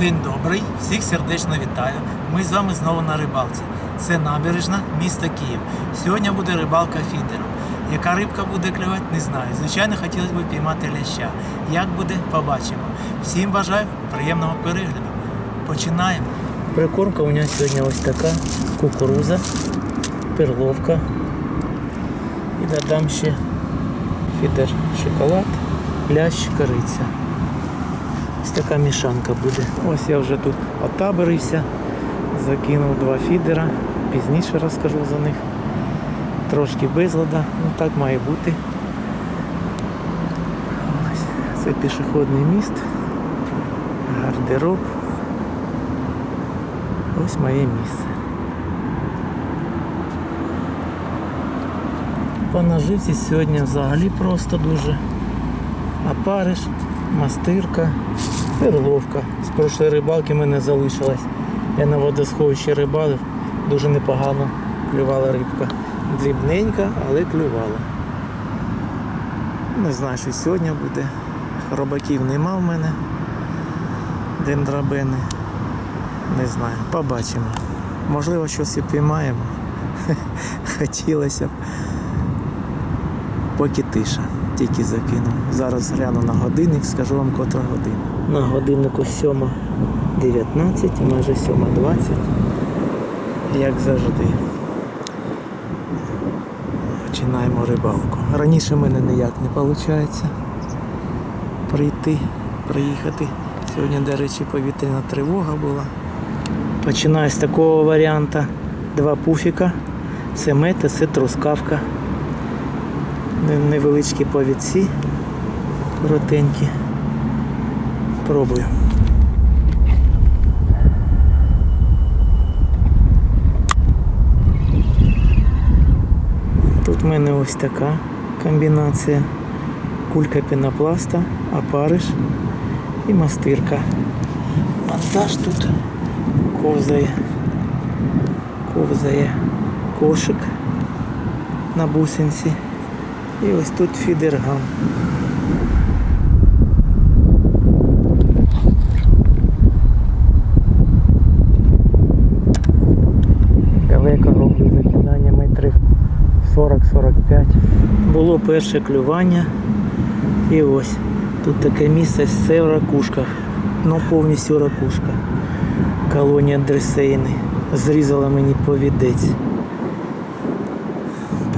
День добрий, всіх сердечно вітаю. Ми з вами знову на рибалці. Це набережна міста Київ. Сьогодні буде рибалка фідером. Яка рибка буде клювати, не знаю. Звичайно, хотілося б піймати ляща. Як буде, побачимо. Всім бажаю приємного перегляду. Починаємо. Прикормка у нас сьогодні ось така кукуруза, перловка. І додам ще фідер шоколад, лящ, кориця. Ось така мішанка буде. Ось я вже тут отаборився, закинув два фідера, пізніше розкажу за них. Трошки безлада, ну так має бути. Ось, це пішохідний міст, гардероб. Ось моє місце. По наживці сьогодні взагалі просто дуже. Опариш, мастирка, перловка. З прошлої рибалки мене залишилась. Я на водосховищі рибалив, дуже непогано клювала рибка. Дрібненька, але клювала. Не знаю, що сьогодні буде. Робаків нема в мене. Дендрабени. Не знаю, побачимо. Можливо, щось і піймаємо. Хотілося б. Поки тиша, тільки закинув. Зараз гляну на годинник, скажу вам котра година. На годиннику 7.19, майже 7.20. Як завжди. Починаємо рибалку. Раніше в мене ніяк не виходить прийти, приїхати. Сьогодні, до речі, повітряна тривога була. Починаю з такого варіанту. Два пуфіка, це мета, це трускавка. Не- Невеличкі повідці, коротенькі. Пробую. Тут в мене ось така комбінація. Кулька пінопласта, опариш і мастирка. Монтаж тут ковзає, ковзає кошик на бусинці. І ось тут фідергам. Далеко роблю закидання метрів 40-45. Було перше клювання. І ось тут таке місце все в ракушках. Ну повністю ракушка. Колонія дресейни. Зрізала мені повідець.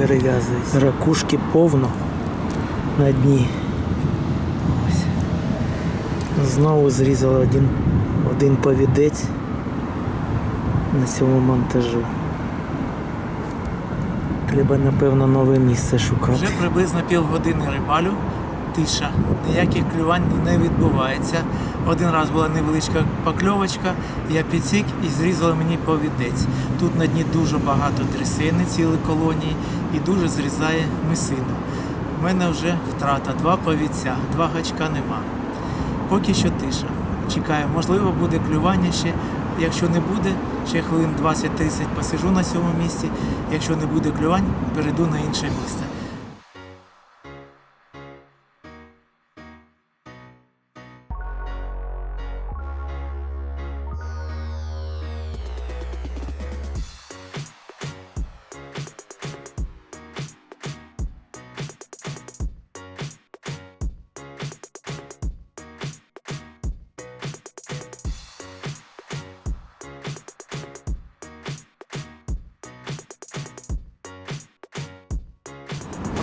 Перев'язується. Ракушки повно на дні. Ось. Знову зрізали один, один повідець на цьому монтажу. Треба, напевно, нове місце шукати. Вже приблизно півгодини рибалю. Тиша. Ніяких клювань не відбувається. Один раз була невеличка покльовочка, я підсік і зрізала мені повідець. Тут на дні дуже багато трясини, цілі колонії, і дуже зрізає мисину. У мене вже втрата, два повідця, два гачка нема. Поки що тиша. Чекаю, можливо, буде клювання ще. Якщо не буде, ще хвилин 20-30 посижу на цьому місці. Якщо не буде клювань, перейду на інше місце.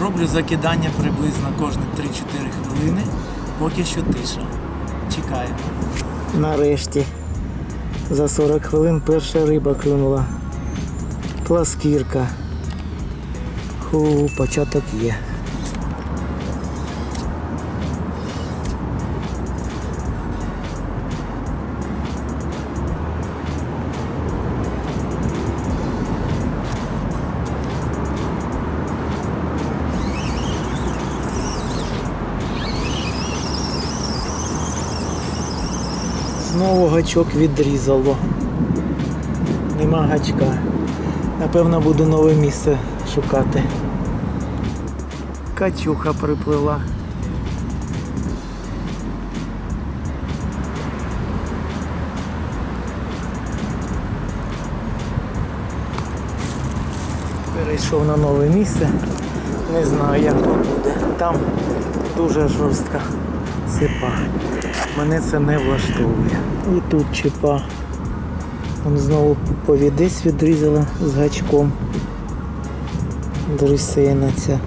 Роблю закидання приблизно кожні 3-4 хвилини, поки що тиша. Чекаємо. Нарешті за 40 хвилин перша риба клюнула. Пласкірка. Ху, початок є. Знову гачок відрізало. Нема гачка. Напевно, буду нове місце шукати. Качуха приплила. Перейшов на нове місце, не знаю як тут буде. Там дуже жорстка цепа. Мене це не влаштовує. І тут чепа. Там знову повідець відрізала з гачком. Дресина ця.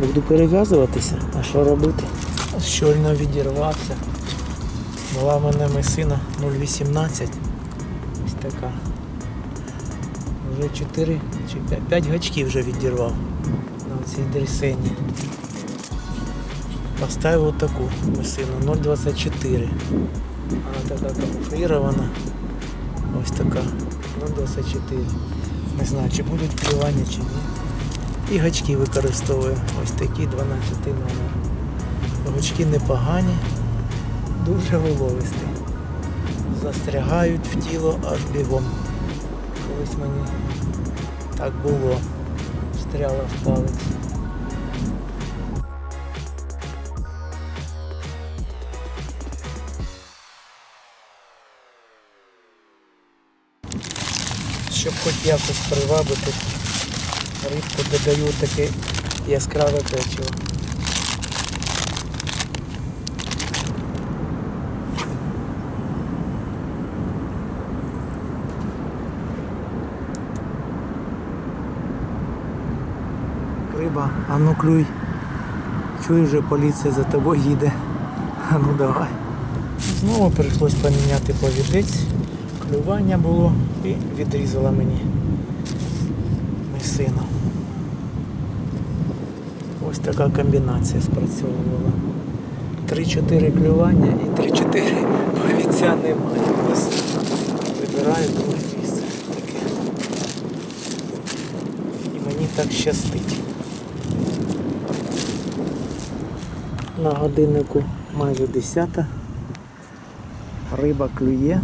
Буду перев'язуватися, а що робити? Щойно відірвався. Була в мене месина 0,18. Ось така. Вже 4 чи 5, 5 гачків вже відірвав на цій дресині. Поставив отаку месину 0,24. Вона така камуфлірована. Ось така 0,24. Не знаю, чи будуть плювання, чи ні. І гачки використовую. Ось такі 12 номер. Гачки непогані, дуже воловисті. Застрягають в тіло аж бігом. Колись мені так було. Встряла в палець. Хоч якось привабити рибку, додаю таке яскраве печиво. Риба, а ну клюй. Чуєш вже поліція за тобою їде. А ну давай. Знову прийшлось поміняти повідець. Клювання було і відрізала мені месину. Ось така комбінація спрацьовувала. 3-4 клювання і 3-4 повіця немає. Вибираю друге місце. Таке. І мені так щастить. На годиннику майже 10. Риба клює,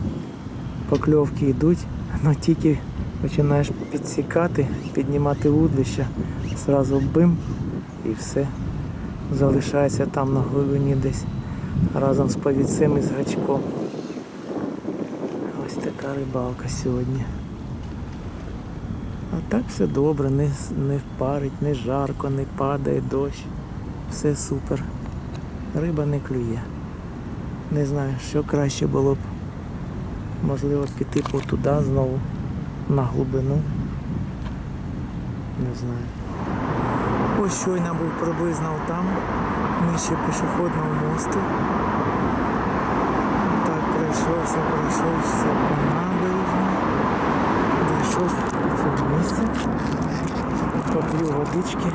покльовки йдуть, але тільки починаєш підсікати, піднімати вудлище, зразу бим і все. Залишається там на глибині десь разом з повідцем і з гачком. Ось така рибалка сьогодні. А так все добре, не, не впарить, не жарко, не падає дощ. Все супер. Риба не клює. Не знаю, що краще було б. Можливо, піти туди знову на глибину. Не знаю. Ось щойно був приблизно там, нижче пішохідного мосту. Так, пройшовся, пройшовся по набережні. Дійшов цього місця. Поп'ю водички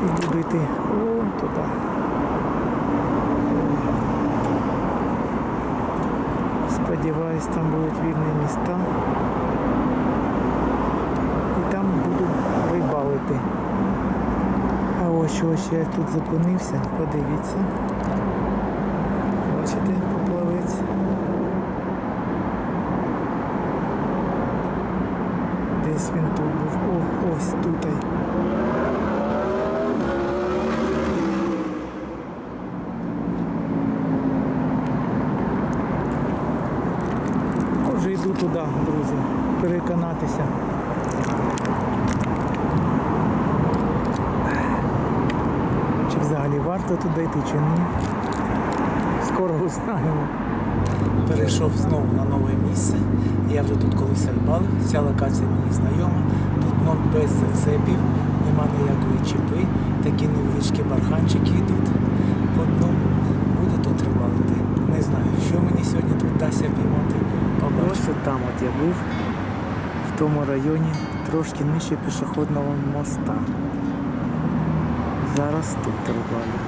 і буду йти о туди. Сподіваюсь, там будуть вільні міста. І там буду рибалити. А ось ось я тут зупинився, подивіться. Бачите, поплавець. Десь він тут був. О, ось тут. Отже, йду туди, друзі, переконатися. Чи взагалі варто туди йти, чи ні. Скоро узнаємо. Перейшов знову на нове місце. Я вже тут колись рибалив. Ця локація мені знайома. Тут ну, без зацепів, нема ніякої чіпи. Такі невеличкі барханчики йдуть. По дну буду тут рибалити. Не знаю, що мені сьогодні тут дасться піймати. Побачу. Ось от там от я був, в тому районі, трошки нижче пішохідного моста. Зараз тут рибалю.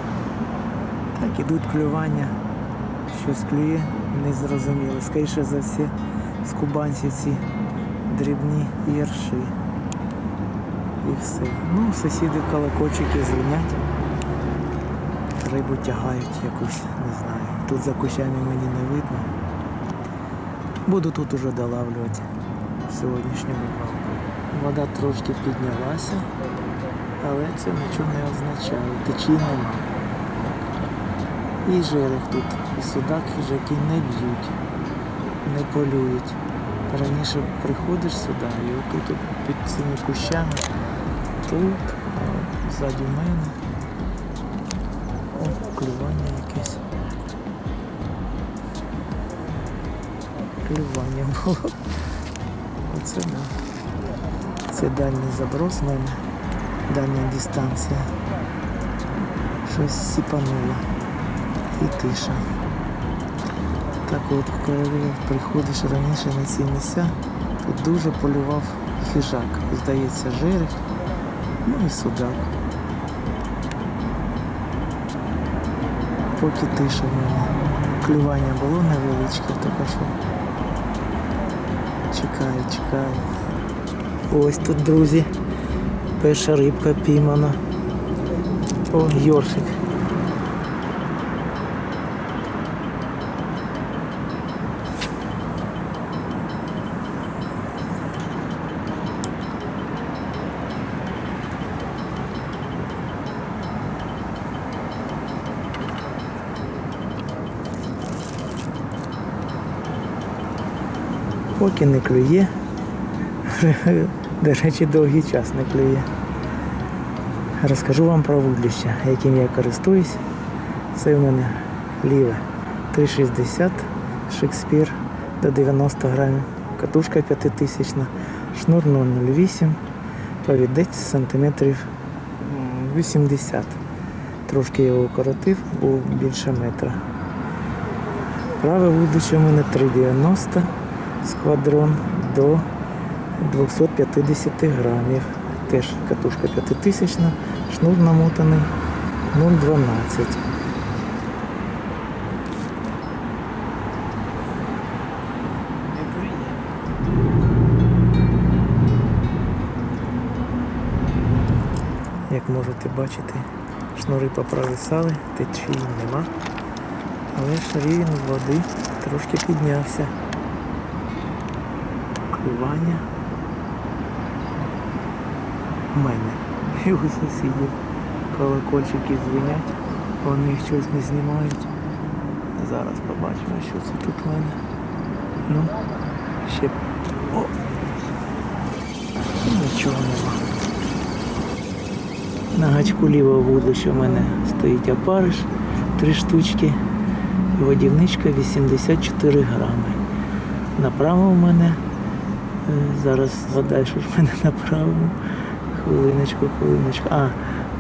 Так, ідуть клювання. Щось клює, не зрозуміло. Скоріше за все, з кубанців ці дрібні єрши. І все. Ну, сусіди колокольчики дзвонять. Рибу тягають якусь, не знаю. Тут за кущами мені не видно. Буду тут уже долавлювати сьогоднішню рибалку. Вода трошки піднялася, але це нічого не означає. Течії нема. І жерех тут, і судак хижаки не б'ють, не полюють. Раніше приходиш сюди і отут під цими кущами, тут, ззаді мене. О, клювання Клювання було. Оце да. Це дальній заброс в мене. Дальня дистанція. Щось сіпануло. І тиша. Так от, коли приходиш раніше на ці місця, тут дуже полював хижак. Здається, жерех, ну і судак. Поки тиша в мене. Клювання було невеличке, тільки що. Чекаю, чекаю. Ось тут, друзі. Перша рибка піймана. О, йоршик. Поки не клює. До речі, довгий час не клює. Розкажу вам про вудлище, яким я користуюсь. Це в мене ліве 3,60 Шекспір до 90 грамів, катушка 5000, шнур 0,08, повідець сантиметрів м, 80. Трошки його укоротив, був більше метра. Праве вудлище у мене 3,90 сквадрон до 250 грамів. Теж катушка 5000, шнур намотаний 0,12. Як можете бачити, шнури попровисали, течії нема. Але ж рівень води трошки піднявся. Клювання в мене і у сусідів. Колокольчики дзвенять, вони їх щось не знімають. Зараз побачимо, що це тут в мене. Ну, ще. О! Нічого нема. На гачку лівого вудлища в мене стоїть опариш, три штучки, водівничка 84 грами. Направо в мене, зараз згадаю, що ж мене направо. Хвилиночку, хвилиночку. А,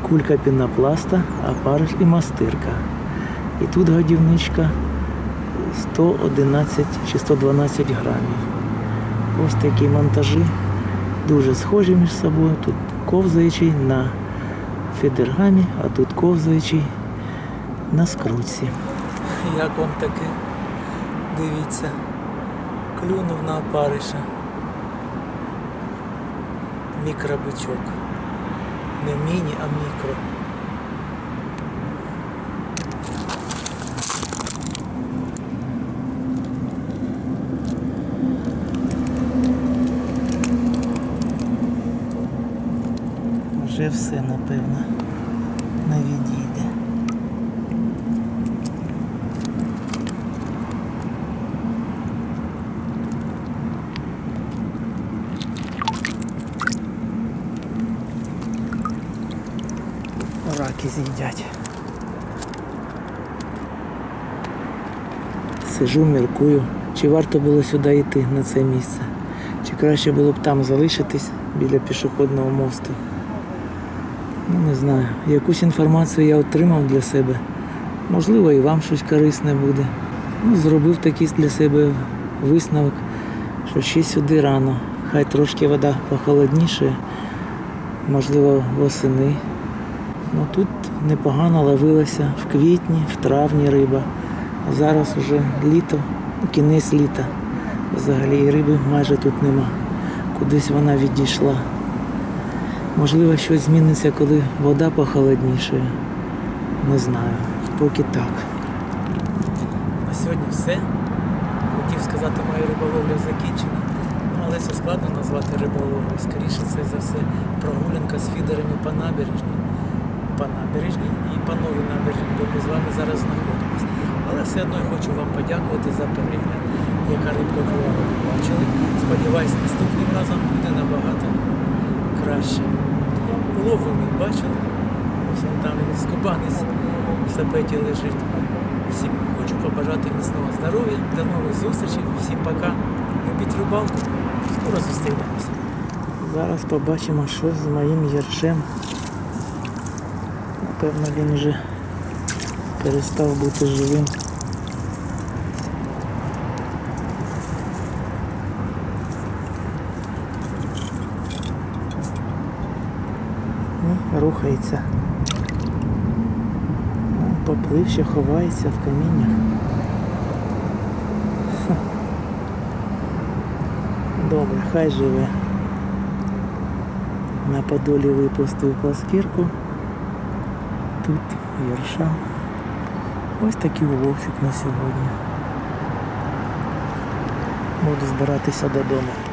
кулька пінопласта, опариш і мастирка. І тут годівничка 111 чи 112 грамів. Ось такі монтажі, дуже схожі між собою. Тут ковзаючий на фідергамі, а тут ковзаючий на скрутці. Як вам таке? Дивіться, клюнув на опариша. Мікробичок. Не міні, а мікро. Вже все, напевно, не відійде. Раки з'їдять. Сижу, міркую, чи варто було сюди йти на це місце, чи краще було б там залишитись біля пішохідного мосту. Ну, не знаю. Якусь інформацію я отримав для себе. Можливо, і вам щось корисне буде. Ну, зробив такий для себе висновок, що ще сюди рано. Хай трошки вода похолодніше, можливо, восени. Ну тут непогано ловилася в квітні, в травні риба. А зараз уже літо, ну, кінець літа. Взагалі риби майже тут нема. Кудись вона відійшла. Можливо, щось зміниться, коли вода похолодніше. Не знаю. Поки так. На сьогодні все. Хотів сказати, моя риболовля закінчена. Але це складно назвати риболовлею. Скоріше це за все прогулянка з фідерами по набережній. По набережній і по новій набережній, де ми з вами зараз знаходимося. Але все одно я хочу вам подякувати за перегляд. яка рибка ви бачили. Сподіваюсь, наступним разом буде набагато краще. Улов ви мій бачили. Ось там він скубанець в сапеті лежить. Всім хочу побажати міцного здоров'я, до нових зустрічей, всім пока. Любіть рибалку, скоро зустрінемося. Зараз побачимо, що з моїм єршем. Напевно, він вже перестав бути живим. І рухається. Ну, Поплив, ще ховається в каміннях. Добре, хай живе. На подолі випустив пласкірку. Тут ярша. Ось такий уловчик на сьогодні. Буду збиратися додому.